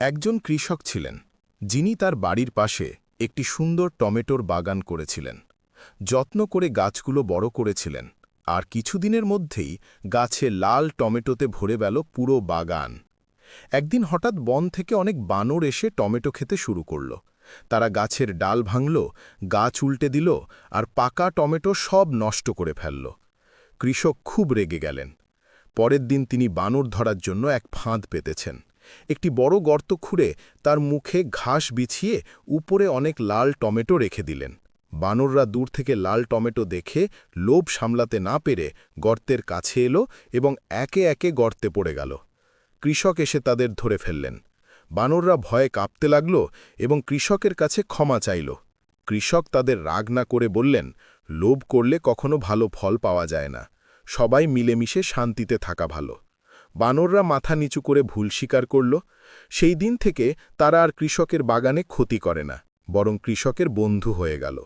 একজন কৃষক ছিলেন, যিনি তার বাড়ির পাশে একটি সুন্দর টমেটোর বাগান করেছিলেন। যত্ন করে গাছগুলো বড় করেছিলেন, আর কিছুদিনের মধ্যেই গাছে লাল টমেটোতে ভরে গেল পুরো বাগান। একদিন হঠাৎ বন থেকে অনেক বানর এসে টমেটো খেতে শুরু করল। তারা গাছের ডাল ভাঙল, গাছ উল্টে দিল, আর পাকা টমেটো সব নষ্ট করে ফেলল। কৃষক খুব রেগে গেলেন। পরের দিন তিনি বানর ধরার জন্য এক ফাঁদ পেতেছেন। একটি বড় গর্ত খুঁড়ে তার মুখে ঘাস বিছিয়ে উপরে অনেক লাল টমেটো রেখে দিলেন। বানররা দূর থেকে লাল টমেটো দেখে লোভ সামলাতে না পেরে গর্তের কাছে এলো এবং একে একে গর্তে পড়ে গেল। কৃষক এসে তাদের ধরে ফেললেন। বানররা ভয়ে কাঁপতে লাগল এবং কৃষকের কাছে ক্ষমা চাইল। কৃষক তাদের রাগ না করে বললেন, লোভ করলে কখনো ভালো ফল পাওয়া যায় না। সবাই মিলেমিশে শান্তিতে থাকা ভালো। বানররা মাথা নিচু করে ভুল স্বীকার করল, সেই দিন থেকে তারা আর কৃষকের বাগানে ক্ষতি করে না, বরং কৃষকের বন্ধু হয়ে গেল।